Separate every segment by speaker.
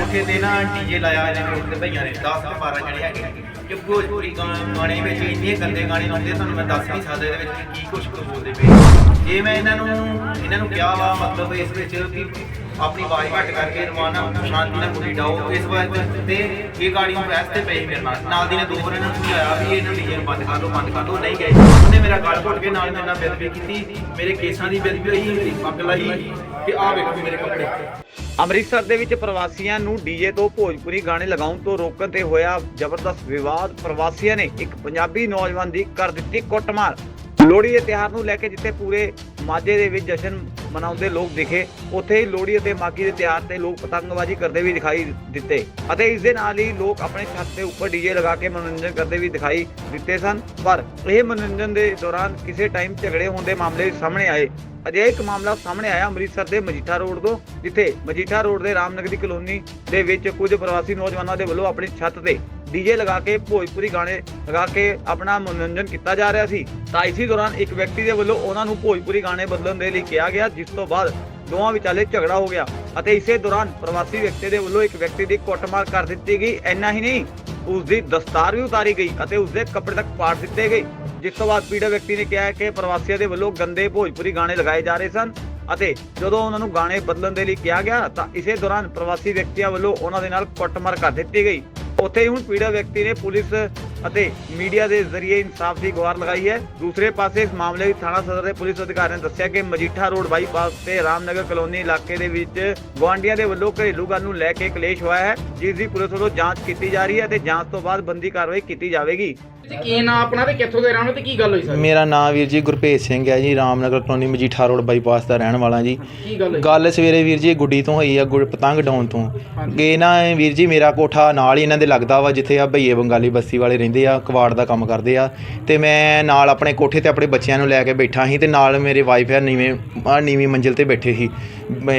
Speaker 1: ਕੋਠੇ ਤੇ ਨਾ ਡੀਜੇ ਲਾਇਆ ਇਹਨੇ ਰੋਡ ਤੇ ਭਈਆਂ ਨੇ 10 ਤੇ 12 ਜਿਹੜੇ ਹੈਗੇ ਕਿ ਭੋਜਪੁਰੀ ਗਾਣੇ ਵਿੱਚ ਇੰਨੇ ਗੰਦੇ ਗਾਣੇ ਲਾਉਂਦੇ ਤੁਹਾਨੂੰ ਮੈਂ ਦੱਸ ਨਹੀਂ ਸਕਦਾ ਇਹਦੇ ਵਿੱਚ ਕੀ ਕੁਝ ਬੋਲਦੇ ਪਏ ਜੇ ਮੈਂ ਇਹਨਾਂ ਨੂੰ ਇਹਨਾਂ ਨੂੰ ਕਿਹਾ ਵਾ ਮਤਲਬ ਇਸ ਵਿੱਚ ਕਿ ਆਪਣੀ ਆਵਾਜ਼ ਘੱਟ ਕਰਕੇ ਰਵਾਨਾ, ਸ਼ਾਂਤੀ ਨਾਲ ਕੁੜੀ ਡਾਓ ਇਸ ਵਾਰ ਤੇ ਇਹ ਗਾੜੀ ਨੂੰ ਤੇ ਪਈ ਮੇਰੇ ਨਾਲ। ਨਾਲ ਦੀ ਨੇ ਦੋ ਵਾਰ ਇਹਨਾਂ ਨੂੰ ਸਮਝਾਇਆ ਵੀ ਇਹਨਾਂ ਡੀਜੇ ਨੂੰ ਬੰਦ ਕਰ ਦਿਓ ਬੰਦ ਕਰ ਦਿਓ ਨਹੀਂ ਗਏ। ਉਹਨੇ ਮੇਰਾ ਗਲ ਘੁੱਟ ਕੇ ਨਾਲ ਮੇਰੇ ਨਾਲ ਬੇਦਬੀ ਕੀਤੀ, ਮੇਰੇ ਕੇਸਾਂ ਦੀ ਬੇਦਬੀ ਹੋਈ ਮੇਰੀ ਪੱਗ ਲਾਈ ਕਿ ਆਹ ਵੇਖੋ ਮੇਰੇ ਕੱਪੜੇ।
Speaker 2: ਅੰਮ੍ਰਿਤਸਰ ਦੇ ਵਿੱਚ ਪ੍ਰਵਾਸੀਆਂ ਨੂੰ ਡੀਜੇ ਤੋਂ ਭੋਜਪੁਰੀ ਗਾਣੇ ਲਗਾਉਣ ਤੋਂ ਰੋਕਣ ਤੇ ਹੋਇਆ ਜ਼ਬਰਦਸਤ ਵਿਵਾਦ। ਪ੍ਰਵਾਸੀਆਂ ਨੇ ਇੱਕ ਪੰਜਾਬੀ ਨੌਜਵਾਨ ਦੀ ਕਰ ਦਿੱਤੀ ਕੁੱਟਮਾਰ। ਲੋਹੜੀ ਦੇ ਤਿਉਹਾਰ ਨੂੰ ਲੈ ਕੇ ਜਿੱਥੇ ਪੂਰੇ ਮਾਝੇ ਦੇ ਵਿੱਚ ਜਸ਼ਨ ਮਨਾਉਂਦੇ ਲੋਕ ਦਿਖੇ, ਉੱਥੇ ਹੀ ਲੋਹੜੀ ਅਤੇ ਮਾਗੀ ਦੇ ਤਿਉਹਾਰ ਤੇ ਲੋਕ ਪਤੰਗਬਾਜ਼ੀ ਕਰਦੇ ਵੀ ਦਿਖਾਈ ਦਿੱਤੇ। ਅਤੇ ਇਸ ਦੇ ਨਾਲ ਹੀ ਲੋਕ ਆਪਣੇ ਛੱਤ ਦੇ ਉੱਪਰ ਡੀਜੇ ਲਗਾ ਕੇ ਮਨੋਰੰਜਨ ਕਰਦੇ ਵੀ ਦਿਖਾਈ ਦਿੱਤੇ ਸਨ। ਪਰ ਇਹ ਮਨੋਰੰਜਨ ਦੇ ਦੌਰਾਨ ਕਿਸੇ ਟਾਈਮ ਝਗੜੇ ਹੋਣ ਦੇ ਮਾਮਲੇ ਸਾਹਮਣੇ ਆਏ। ਅਜਿਹਾ ਇੱਕ ਮਾਮਲਾ ਸਾਹਮਣੇ ਆਇਆ ਅੰਮ੍ਰਿਤਸਰ ਦੇ ਮਜੀਠਾ ਰੋਡ ਤੋਂ, ਜਿੱਥੇ ਮਜੀਠਾ ਰੋਡ ਦੇ ਰਾਮਨਗਰੀ ਕਲੋਨੀ ਦੇ ਵਿੱਚ ਕੁਝ ਪ੍ਰਵਾਸੀ ਨੌਜਵਾਨਾਂ ਦੇ ਵੱਲੋਂ ਆਪਣੀ ਛੱਤ ਤੇ ਡੀਜੇ ਲਗਾ ਕੇ ਭੋਜਪੁਰੀ ਗਾਣੇ ਲਗਾ ਕੇ ਆਪਣਾ ਮਨੋਰੰਜਨ ਕੀਤਾ ਜਾ ਰਿਹਾ ਸੀ। ਤਾਂ ਇਸੇ ਦੌਰਾਨ ਇੱਕ ਵਿਅਕਤੀ ਦੇ ਵੱਲੋਂ ਉਹਨਾਂ ਨੂੰ ਭੋਜਪੁਰੀ ਗਾਣੇ ਬਦਲਣ ਦੇ ਲਈ ਕਿਹਾ ਗਿਆ, ਜਿਸ ਤੋਂ ਬਾਅਦ ਦੋਵਾਂ ਵਿਚਾਲੇ ਝਗੜਾ ਹੋ ਗਿਆ। ਅਤੇ ਇਸੇ ਦੌਰਾਨ ਪ੍ਰਵਾਸੀ ਵਿਅਕਤੀ ਦੇ ਵੱਲੋਂ ਇੱਕ ਵਿਅਕਤੀ ਦੀ ਕੁੱਟਮਾਰ ਕਰ ਦਿੱਤੀ ਗਈ। ਇੰਨਾ ਹੀ ਨਹੀਂ ਉਸ ਦੀ ਦਸਤਾਰ ਵੀ ਉਤਾਰੀ ਗਈ ਅਤੇ ਉਸ ਦੇ ਕੱਪੜੇ ਤੱਕ ਪਾੜ ਦਿੱਤੇ ਗਏ। ਜਿਸ ਤੋਂ ਬਾਅਦ ਪੀੜਤ ਵਿਅਕਤੀ ਨੇ ਕਿਹਾ ਕਿ ਪ੍ਰਵਾਸੀਆਂ ਦੇ ਵੱਲੋਂ ਗੰਦੇ ਭੋਜਪੁਰੀ ਗਾਣੇ ਲਗਾਏ ਜਾ ਰਹੇ ਸਨ ਅਤੇ ਜਦੋਂ ਉਹਨਾਂ ਨੂੰ ਗਾਣੇ ਬਦਲਣ ਦੇ ਲਈ ਕਿਹਾ ਗਿਆ ਤਾਂ ਇਸੇ ਦੌਰਾਨ ਪ੍ਰਵਾਸੀ ਵਿਅਕਤੀਆਂ ਵੱਲੋਂ ਉਹਨਾਂ ਦੇ ਨਾਲ ਕੁੱਟਮਾਰ ਕਰ ਦਿੱਤੀ ਗਈ। ਉੱਥੇ ਹੀ ਹੁਣ ਪੀੜਤ ਵਿਅਕਤੀ ਨੇ ਪੁਲਿਸ ਅਤੇ ਮੀਡੀਆ ਦੇ ਜ਼ਰੀਏ ਇਨਸਾਫ ਦੀ ਗੁਹਾਰ ਲਗਾਈ ਹੈ। ਦੂਸਰੇ ਪਾਸੇ ਇਸ ਮਾਮਲੇ ਵਿੱਚ ਥਾਣਾ ਸਦਰ ਦੇ ਪੁਲਿਸ ਅਧਿਕਾਰੀ ਨੇ ਦੱਸਿਆ ਕਿ ਮਜੀਠਾ ਰੋਡ ਬਾਈਪਾਸ ਤੇ ਰਾਮਨਗਰ ਕਲੋਨੀ ਇਲਾਕੇ ਦੇ ਵਿੱਚ ਗੁਆਂਢੀਆਂ ਦੇ ਵੱਲੋਂ ਘਰੇਲੂ ਗੱਲ ਨੂੰ ਲੈ ਕੇ ਕਲੇਸ਼ ਹੋਇਆ ਹੈ ਜਿਸ ਦੀ ਪੁਲਿਸ ਵੱਲੋਂ ਜਾਂਚ ਕੀਤੀ ਜਾ ਰਹੀ ਹੈ ਤੇ ਜਾਂਚ ਤੋਂ ਬਾਅਦ ਬੰਦੀ ਕਾਰਵਾਈ ਕੀਤੀ ਜਾਵੇਗੀ।
Speaker 3: ਤੇ ਕੀ ਨਾਂ ਆਪਣਾ ਤੇ ਕਿੱਥੋਂ ਦੇ ਰਹਿਣ ਤੇ ਕੀ ਗੱਲ ਹੋਈ ਸਰ?
Speaker 4: ਮੇਰਾ ਨਾਮ ਵੀਰ ਜੀ ਗੁਰਭੇਜ ਸਿੰਘ ਹੈ ਜੀ Ramnagar colony Majitha road bypass ਦਾ ਰਹਿਣ ਵਾਲਾ ਜੀ।
Speaker 3: ਕੀ ਗੱਲ ਹੋਈ?
Speaker 4: ਗੱਲ ਸਵੇਰੇ ਵੀਰ ਜੀ ਗੁੱਡੀ ਤੋਂ ਹੋਈ ਆ ਗੁੜ ਪਤੰਗ ਡਾਉਣ ਤੋਂ। ਇਹ ਨਾ ਵੀਰ ਜੀ ਮੇਰਾ ਕੋਠਾ ਨਾਲ ਹੀ ਇਹਨਾਂ ਦੇ ਲੱਗਦਾ ਵਾ ਜਿੱਥੇ ਆ ਭਈਏ ਬੰਗਾਲੀ ਬਸਤੀ ਵਾਲੇ ਰਹਿੰਦੇ ਆ, ਕਵਾੜ ਦਾ ਕੰਮ ਕਰਦੇ ਆ। ਤੇ ਮੈਂ ਨਾਲ ਆਪਣੇ ਕੋਠੇ ਤੇ ਆਪਣੇ ਬੱਚਿਆਂ ਨੂੰ ਲੈ ਕੇ ਬੈਠਾ ਸੀ ਤੇ ਨਾਲ ਮੇਰੇ ਵਾਈਫ ਆ, ਨੀਵੇਂ ਨੀਵੀਂ ਮੰਜ਼ਿਲ ਤੇ ਬੈਠੇ ਸੀ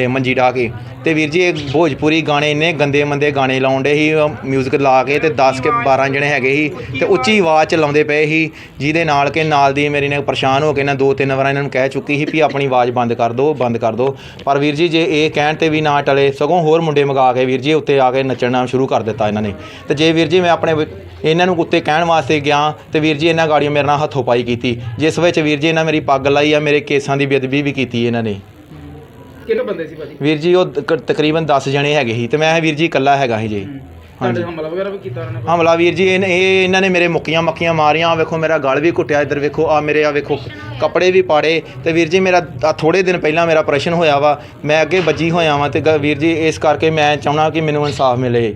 Speaker 4: ਮੰਜੀ ਢਾ ਕੇ। ਤੇ ਵੀਰ ਜੀ, ਇਹ ਭੋਜਪੁਰੀ ਗਾਣੇ ਇੰਨੇ ਗੰਦੇ ਮੰਦੇ ਗਾਣੇ ਲਾਉਂਦੇ ਸੀ ਮਿਊਜ਼ਿਕ ਲਾ ਕੇ ਤੇ 10 ਕੇ 12 ਜਣੇ ਹੈਗੇ ਸੀ ਤੇ ਉੱਚੀ ਆਵਾਜ਼ ਚ ਲਾਉਂਦੇ ਪਏ ਸੀ, ਜਿਹਦੇ ਨਾਲ ਕਿ ਨਾਲ ਦੀ ਮੇਰੀ ਨੇ ਪਰੇਸ਼ਾਨ ਹੋ ਕੇ ਨਾ ਦੋ ਤਿੰਨ ਵਾਰ ਇਹਨਾਂ ਨੂੰ ਕਹਿ ਚੁੱਕੀ ਸੀ ਵੀ ਆਪਣੀ ਆਵਾਜ਼ ਬੰਦ ਕਰ ਦਿਓ ਬੰਦ ਕਰ ਦਿਓ ਪਰ ਵੀਰ ਜੀ, ਜੇ ਇਹ ਕਹਿਣ ਤੇ ਵੀ ਨਾ ਟਲੇ, ਸਗੋਂ ਹੋਰ ਮੁੰਡੇ ਮੰਗਾ ਕੇ ਵੀਰ ਜੀ ਉੱਤੇ ਆ ਕੇ ਨੱਚਣਾ ਸ਼ੁਰੂ ਕਰ ਦਿੱਤਾ ਇਹਨਾਂ ਨੇ। ਤੇ ਜੇ ਵੀਰ ਜੀ, ਮੈਂ ਆਪਣੇ ਇਹਨਾਂ ਨੂੰ ਉੱਤੇ ਕਹਿਣ ਵਾਸਤੇ ਗਿਆ ਤੇ ਵੀਰ ਜੀ ਇਹਨਾਂ ਗਾੜੀਆਂ ਮੇਰੇ ਨਾਲ ਹੱਥੋਂ ਪਾਈ ਕੀਤੀ। ਜਿਸ ਵਿੱਚ ਵੀਰ ਜੀ ਇਹਨਾਂ ਮੇਰੀ ਪੱਗ ਲਾਈ ਆ ਮੇਰੇ ਕੇਸਾਂ ਦੀ ਬੇਅਦਬੀ ਵੀ ਕੀਤੀ ਇਹਨਾਂ ਨੇ।
Speaker 3: ਕਿੰਨੇ ਬੰਦੇ ਸੀ ਭਾਜੀ?
Speaker 4: ਵੀਰ ਜੀ ਉਹ ਤਕ- ਤਕਰੀਬਨ 10 ਜਣੇ ਹੈਗੇ ਸੀ ਤੇ ਮੈਂ ਵੀਰ ਜੀ ਇਕੱਲਾ ਹੈਗਾ ਸੀ ਜੀ।
Speaker 3: ਤੁਹਾਡੇ ਹਮਲਾ ਵਗੈਰਾ ਵੀ ਕੀਤਾ ਉਹਨਾਂ ਨੇ?
Speaker 4: ਹਮਲਾ ਵੀਰ ਜੀ ਇਹ ਇਹ ਇਹਨਾਂ ਨੇ ਮੇਰੇ ਮੁੱਕੀਆਂ ਮੱਕੀਆਂ ਮਾਰੀਆਂ ਆਹ ਵੇਖੋ ਮੇਰਾ ਗਲ ਵੀ ਘੁੱਟਿਆ ਇੱਧਰ ਵੇਖੋ ਆ ਮੇਰੇ ਆ ਵੇਖੋ ਕੱਪੜੇ ਵੀ ਪਾੜੇ ਤੇ ਵੀਰ ਜੀ ਮੇਰਾ ਆਹ ਥੋੜੇ ਦਿਨ ਪਹਿਲਾਂ ਮੇਰਾ ਆਪਰੇਸ਼ਨ ਹੋਇਆ ਵਾ ਮੈਂ ਅੱਗੇ ਵੱਜੀ ਹੋਇਆ ਵਾਂ ਤੇ ਗ- ਵੀਰ ਜੀ ਇਸ ਕਰਕੇ ਮੈਂ ਚਾਹਣਾ ਕਿ ਮੈਨੂੰ ਇਨਸਾਫ ਮਿਲੇ।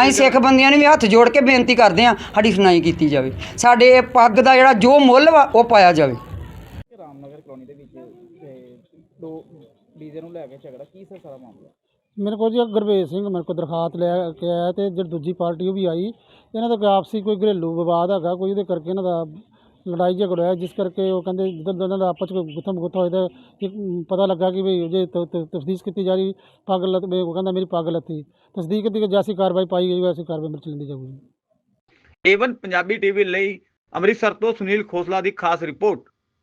Speaker 5: ਅਸੀਂ ਸਿੱਖ ਬੰਦਿਆਂ ਨੇ ਵੀ ਹੱਥ ਜੋੜ ਕੇ ਬੇਨਤੀ ਕਰਦੇ ਹਾਂ ਸਾਡੀ ਸੁਣਾਈ ਕੀਤੀ ਜਾਵੇ। ਸਾਡੇ ਇਹ ਪੱਗ ਦਾ ਜਿਹੜਾ ਜੋ ਮੁੱਲ ਵਾ ਉਹ ਪਾਇਆ ਜਾਵੇ।
Speaker 3: ਰਾਮਨਗਰ ਕਲੋਨੀ ਦੇ ਵਿੱਚ ਤੇ ਦੋ ਡੀਜ਼ੇ ਨੂੰ ਲੈ ਕੇ ਝਗੜਾ ਕੀ ਸੀ ਸਾਰਾ ਮਾਮਲਾ?
Speaker 6: ਮੇਰੇ ਕੋਲ ਜੀ ਗੁਰਵੇਜ ਸਿੰਘ ਮੇਰੇ ਕੋਲ ਦਰਖਾਸਤ ਲੈ ਕੇ ਆਇਆ ਤੇ ਜਿਹੜੀ ਦੂਜੀ ਪਾਰਟੀ ਉਹ ਵੀ ਆਈ। ਇਹਨਾਂ ਦਾ ਕੋਈ ਆਪਸੀ ਕੋਈ ਘਰੇਲੂ ਵਿਵਾਦ ਹੈਗਾ ਕੋਈ ਉਹਦੇ ਕਰਕੇ ਇਹਨਾਂ ਦਾ ਲੜਾਈ ਝਗੜਾ ਹੋਇਆ, ਜਿਸ ਕਰਕੇ ਉਹ ਕਹਿੰਦੇ ਜਦੋਂ ਦੋਨਾਂ ਦਾ ਆਪਸ ਵਿੱਚ ਗੁੱਥਮ ਗੁੱਥਾ ਹੋਇਆ, ਤਾਂ ਕਿ ਪਤਾ ਲੱਗਾ ਕਿ ਵੀ ਜੇ ਤਫਤੀਸ਼ ਕੀਤੀ ਜਾ ਰਹੀ ਪੱਗ ਲੱਤ ਵੀ ਉਹ ਕਹਿੰਦਾ ਮੇਰੀ ਪੱਗ ਲੱਤੀ ਤਸਦੀਕ ਕੀਤੀ ਜੈਸੀ ਕਾਰਵਾਈ ਪਾਈ ਗਈ ਵੈਸੀ ਕਾਰਵਾਈ ਮੇਰੇ 'ਚ ਜਾਊਗੀ।
Speaker 2: ਏਵਨ ਪੰਜਾਬੀ ਟੀਵੀ ਲਈ ਅੰਮ੍ਰਿਤਸਰ ਤੋਂ ਸੁਨੀਲ ਖੋਸਲਾ ਦੀ ਖਾਸ ਰਿਪੋਰਟ।